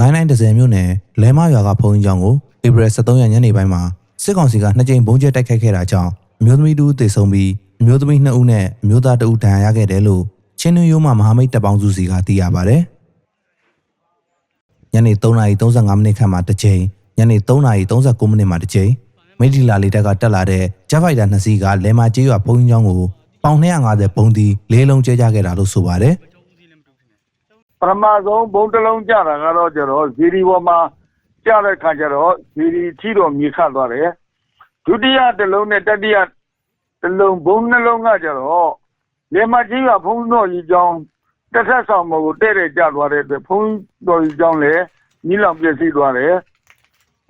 ကိုင်းတိုင်းဒဇယ်မြို့နယ်လဲမရွာကဖုန်းကြီးကျောင်းကိုဧပြီ23ရက်ညနေပိုင်းမှာစစ်ကောင်စီကနှစ်ကြိမ်ဘုံကျဲတိုက်ခိုက်ခဲ့တာကြောင့်အမျိုးသမီးတူသေဆုံးပြီးအမျိုးသမီး2ဦးနဲ့အမျိုးသား2ဦးဒဏ်ရာရခဲ့တယ်လို့ချင်းနူးရိုးမှမဟာမိတ်တပ်ပေါင်းစုစီကသိရပါဗျ။ညနေ3:35မိနစ်ခန့်မှာတစ်ကြိမ်ညနေ3:39မိနစ်မှာတစ်ကြိမ်မိထီလာလေးတက်ကတက်လာတဲ့ဂျက်ဖိုက်တာနှစ်စီးကလဲမကျေးရွာဖုန်းကြီးကျောင်းကိုပေါင်250ဘုံဒီလေးလုံးကျဲကြခဲ့တာလို့ဆိုပါတယ်။ ပထမဆုံးဘုံတစ်လုံးကြတာကတော့ကျတော့ဇီဒီပေါ်မှာကြတဲ့ခါကျတော့ဇီဒီထီတော့မြေခတ်သွားတယ်ဒုတိယတစ်လုံးနဲ့တတိယတစ်လုံးဘုံနှလုံးကကျတော့လေမကြီးကဘုံတော်ကြီးကျောင်းတစ်ထက်ဆောင်မကိုတဲ့တဲ့ကြသွားတဲ့အတွက်ဘုံတော်ကြီးကျောင်းလည်းညီလောင်ပြည့်စည်သွားတယ်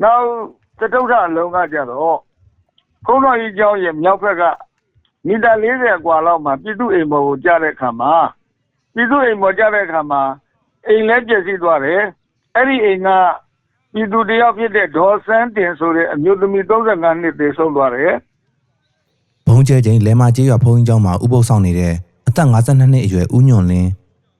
နောက်သတုထအလုံးကကျတော့ဘုံတော်ကြီးကျောင်းရဲ့မြောက်ဘက်ကမီတာ40กว่าလောက်မှာပြည်သူ့အိမ်ပေါ်ကိုကြားတဲ့ခါမှာ ပြည်သူအိမ်ပေါ်ကြတဲ့အခါမှာအိမ်လည်းပြည့်စည်သွားတယ်အဲ့ဒီအိမ်ကပြည်သူတယောက်ဖြစ်တဲ့ဒေါ်စန်းတင်ဆိုတဲ့အမျိုးသမီး35နှစ်သေဆုံးသွားတယ်ဘုံကျဲချင်းလဲမာကျေးရွာဖုန်းကြီးကျောင်းမှာဥပုပ်ဆောင်နေတဲ့အသက်52နှစ်အရွယ်ဦးညွန့်လင်း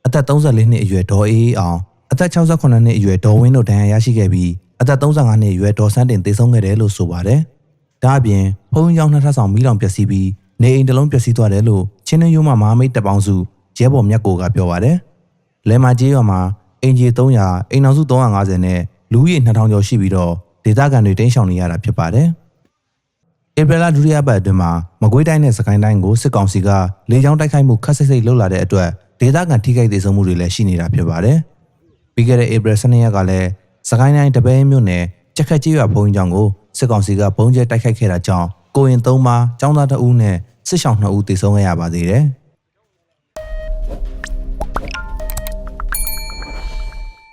အသက်34နှစ်အရွယ်ဒေါ်အေးအေးအောင်အသက်68နှစ်အရွယ်ဒေါ်ဝင်းတို့ဒဏ်ရာရရှိခဲ့ပြီးအသက်35နှစ်အရွယ်ဒေါ်စန်းတင်သေဆုံးခဲ့တယ်လို့ဆိုပါတယ်။ဒါအပြင်ဖုန်းကြီးကျောင်းနှစ်ထပ်ဆောင်မိလောင်ပျက်စီးပြီးနေအိမ်တစ်လုံးပျက်စီးသွားတယ်လို့ချင်းနှင်းရိုးမှမဟာမိတ်တပ်ပေါင်းစု ရဲဘော်မြတ်ကိုကပြောပါတယ်။လဲမာကျေးရွာမှာအင်ဂျီ300အိမ်အောင်စု350နဲ့လူဦးရေ2000ကျော်ရှိပြီးတော့ဒေသခံတွေတိမ်းရှောင်နေရတာဖြစ်ပါတယ်။ဧပြီလဒုတိယပတ်အတွင်းမှာမကွေးတိုင်းနဲ့စကိုင်းတိုင်းကိုစစ်ကောင်စီကလေကြောင်းတိုက်ခိုက်မှုခက်ဆစ်ဆစ်လှုပ်လာတဲ့အတွက်ဒေသခံထိခိုက်ဒေဆုံးမှုတွေလည်းရှိနေတာဖြစ်ပါတယ်။ပြီးခဲ့တဲ့ဧပြီ12ရက်ကလည်းစကိုင်းတိုင်းတပည့်မြို့နယ်ကြက်ခတ်ကြီးရွာဘုံကျောင်းကိုစစ်ကောင်စီကဘုံကျဲတိုက်ခိုက်ခဲ့တာကြောင့်ကိုရင်၃ပါးចောင်းသား2ဦးနဲ့စစ်ရှောင်း2ဦးသေဆုံးခဲ့ရပါသေးတယ်။